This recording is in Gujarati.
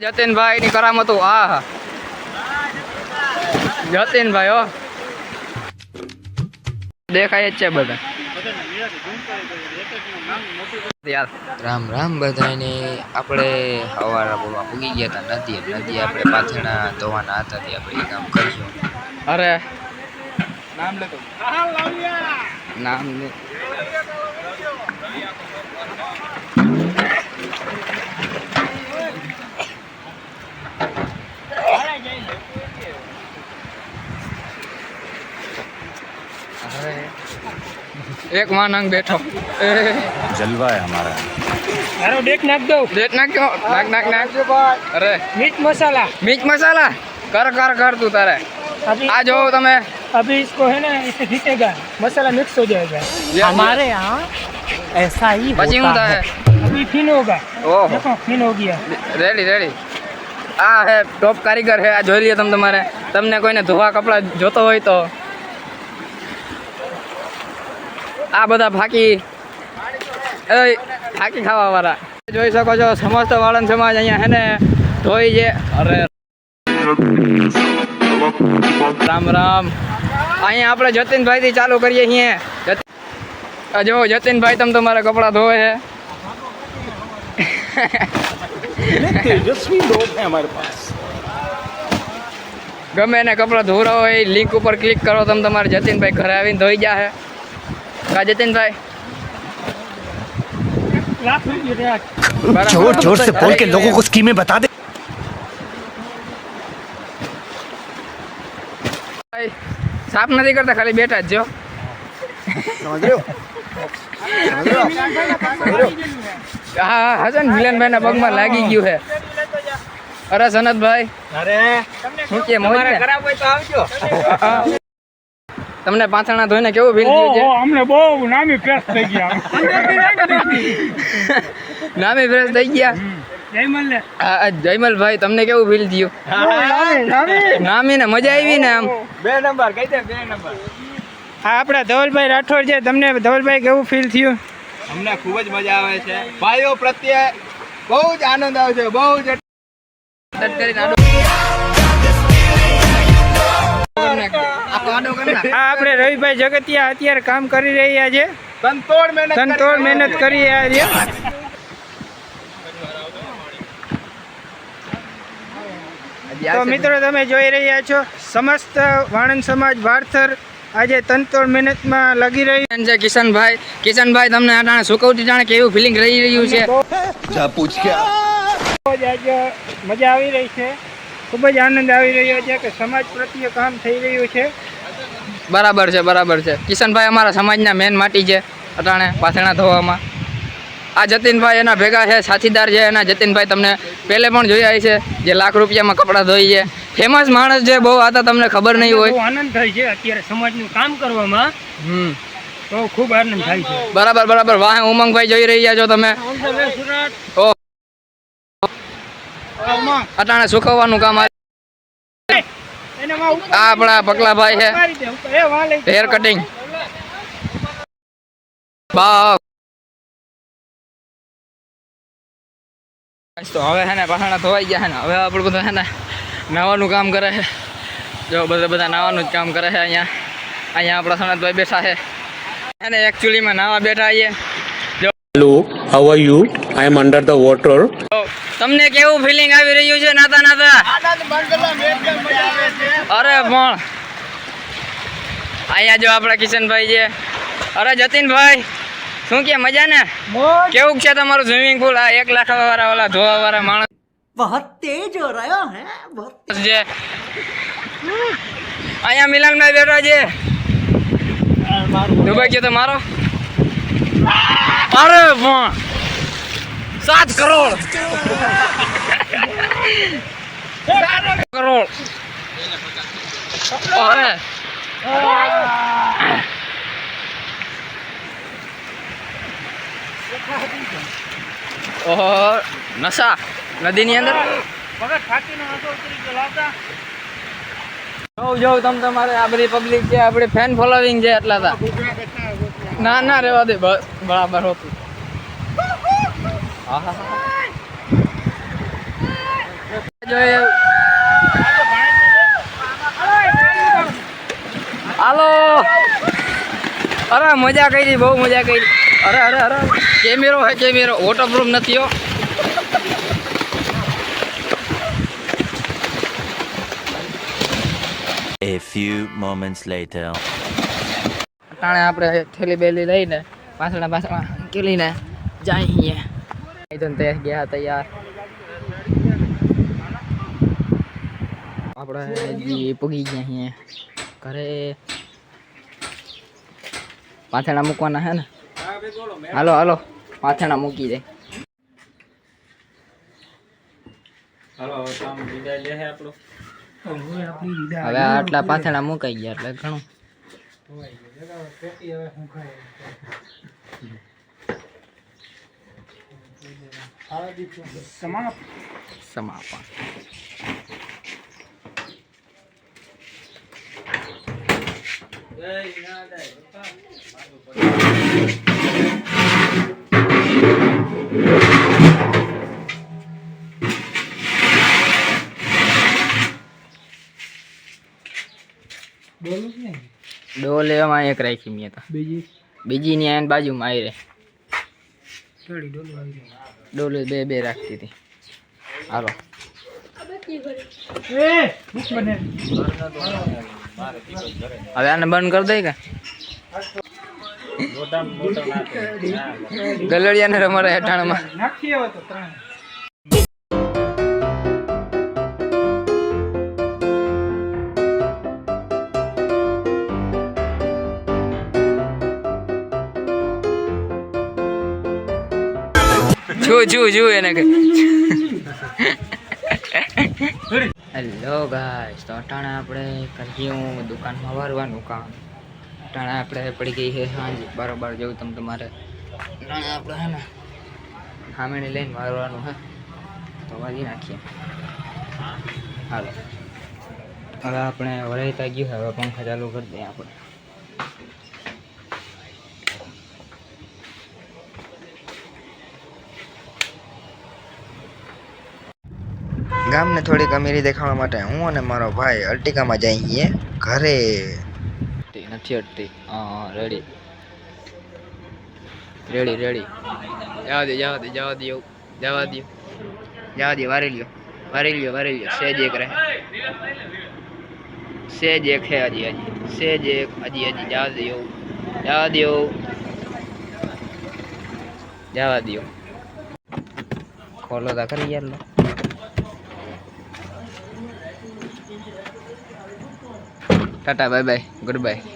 જતીનભાઈ ની કરામતું આ હા જતીનભાઈ હો. દેખાય જ છે બધા. યાર. રામ રામ બધાને. આપણે હવારા બોલવા પૂગી ગયા હતા નદી નદી આપણે પાથરણા ધોવાના હતા તે આપણે કામ કરીશું. અરે. નામ નહીં. એક માનંગ બેઠો એ जलवा है हमारा મારો ડેક નાખ દઉં દેખ નાખ ક્યો? નાખ નાખ નાખ અરે मिर्च मसाला મિર્ચ મસાલા કર કર કર તું તારે अभी આ જો તમે अभी इसको है ना इसे जीतेगा मसाला मिक्स हो जाएगा हमारे यहाँ ऐसा ही પછી શું થાય अभी फिन होगा ઓહો देखो फिन हो गया રેડી રેડી આ હે ટોપ કારીગર હે આ જોઈ લ્યો તમે તમારે તમને કોઈને ધોવા કપડા જોતો હોય તો આ બધા ફાકી ફાકી ખાવા વાળા. જોઈ શકો છો સમસ્ત વાળંદ સમાજ અહીંયા હે ને ધોઈ છે અરે. રામ રામ. અહીંયા આપણે જતીનભાઈ થી ચાલુ કરીએ અહીંયા જો જતીનભાઈ તમે તમારા કપડા ધોવે છે. ગમે એને કપડા ધોરા હોય લિંક ઉપર ક્લિક કરો તમે તમારે જતીનભાઈ ઘરે આવીને ધોઈ ગયા છે. કા જતીનભાઈ लाख रुपये બરાબર. जोर जोर से बोल के लोगों को स्कीमें बता दे ભાઈ, સાફ નથી કરતા ખાલી બેઠા જ જો હા હા હસન મિલનભાઈ ના પગમાં લાગી ગયું હે અરે સનતભાઈ શું કે મોજ ને? હા. તમને પાથરણા ધોઈને કેવું ફીલ થયું છે? અમને બહુ નામી ફ્રેશ થઈ ગયા. નામી ફ્રેશ થઈ ગયા? જયમલભાઈ તમને કેવું ફીલ થયું? નામી ને મજા આવી ને આમ. હા આપણા ધવલભાઈ રાઠોડ છે તમને ધવલભાઈ કેવું ફીલ થયું? અમને ખૂબ જ મજા આવે છે. ભાઈઓ પ્રત્યે બહુ જ આનંદ આવે છે બહુ જ કરીને આપણે રવિભાઈ જગતિયા અત્યારે કામ કરી રહ્યા છે. તનતોડ મહેનત તનતોડ મહેનત કરી રહ્યા છે. તો મિત્રો તમે જોઈ રહ્યા છો સમસ્ત વાણંદ સમાજ ભારથર આજે તનતોડ મહેનતમાં લગી રહી છે. કિશનભાઈ. કિશનભાઈ તમને અટાણે સુકવતી જાણે કેવું ફિલિંગ રહી રહ્યું છે? મજા આવી રહી છે. ખૂબ જ આનંદ આવી રહ્યો છે કે સમાજ પ્રત્યે કામ થઈ રહ્યું છે. બરાબર છે બરાબર છે. કિશનભાઈ અમારા સમાજના મેન માટી છે અટાણે પાથરણા ધોવામાં. આ જતીનભાઈ એના ભેગા છે સાથીદાર છે એના જતીનભાઈ તમને પહેલે પણ જોયા છે જે લાખ રૂપિયામાં કપડાં ધોઈ છે. ફેમસ માણસ છે બહુ આ તો તમને ખબર નહીં હોય. આનંદ થાય છે અત્યારે સમાજનું કામ કરવામાં. હમ. તો ખૂબ આનંદ થાય છે. બરાબર બરાબર. વાહ ઉમંગભાઈ જોઈ રહ્યા છો તમે. ઓહ અટાણે સુકવવાનું કામ આ આ આપણા પગલાભાઈ છે. હેર કટિંગ તો હવે હે ને પાછાના ધોવાઈ ગયા છે ને. હવે આપણે બધું હે ને નાવાનું કામ કરે છે. જો બધા બધા નાવાનું જ કામ કરે છે અહીંયા. અહીંયા આપણા સનતભાઈ બેઠા છે. એને એકચ્યુઅલીમાં નાવા બેઠા આવીએ hello how are you? I am under the water. તમને કેવું ફિલિંગ આવી રહ્યું છે નાતા નાતા? અરે પણ. અહીંયા જો આપણા કિશનભાઈ છે. અરે જતીનભાઈ શું કે મજા ને? કેવું છે તમારું સ્વિમિંગ પુલ આ એક લાખ વાળા ઓલા ધોવા વાળા માણસ. બહુ તેજ હો રહ્યો હે બહુ જે અહીંયા મિલાનભાઈ બેઠા છે. દુબઈ ગયો તો મારો? અરે પણ. સાત કરોડ. કરોડ. અરે ઓહો નશા નદીની અંદર? જોઉં જોઉં તમ તમારે આ બધી પબ્લિક છે આપડે ફેન ફોલોવિંગ છે એટલા તા. ના ના રેવા દે બરાબર હતું. હાલો. અરે મજા કરી બહુ મજા કરી. અરે અરે અરે. કેમેરો હે કેમેરો. વોટરપ્રૂફ નથી હો. A few moments later. આપણે થેલી બેલી લઈને પાછળ પાછળ કેલીને જઈએ. તો તે ગયા તૈયાર આપણે હજી પૂગી ગયા અહીંયા ઘરે પાથેણા મૂકવાના હે ને હાલો હાલો પાથેણા મૂકી દે હવે આટલા પાથેણા મુકાઈ ગયા એટલે ઘણું સમાપન ડોલ એમાં એક રાખી મેં તો. બીજી? બીજી ની બાજુમાં આવી રે થોડી ડોલો બે બે રાખતી હતી. હાલો. હવે આને બંધ કરી દઈ કે? ગલડિયાને રમાડે હેઠાણમાં. નાખી આવ્યો તો ત્રણ. છું જો જો એને કે. હેલો ગાઈસ તો અટાણે આપણે કર્યું દુકાનમાં વારવાનું કામ. અટાણે આપણે પડી ગઈ છે સાંજ. બરોબર જવું તમે તમારે અટાણે આપણે હે ને સામેને લઈને વારવાનું હે. તો વાજી નાખીએ. હાલો. હવે આપણે વરાઈ ગયું હવે પંખા ચાલુ કરી દઈએ આપણે. ગામને થોડીક અમીરી દેખાડવા માટે હું અને મારો ભાઈ અર્ટિકામાં જઈએ. ઘરે. નથી અટતી રેડી. Ready ready. જવા દે જવા દે જવા દે જવા દે. જવા દે, વારી લ્યો. વારી લ્યો વારી લ્યો. સેજ એક રહે. સેજ એક હે હજી હજી. સેજ એક, હજી હજી. જવા દે જવા દે જવા દો ખોલો તા કરી યાર ta ta bye bye goodbye.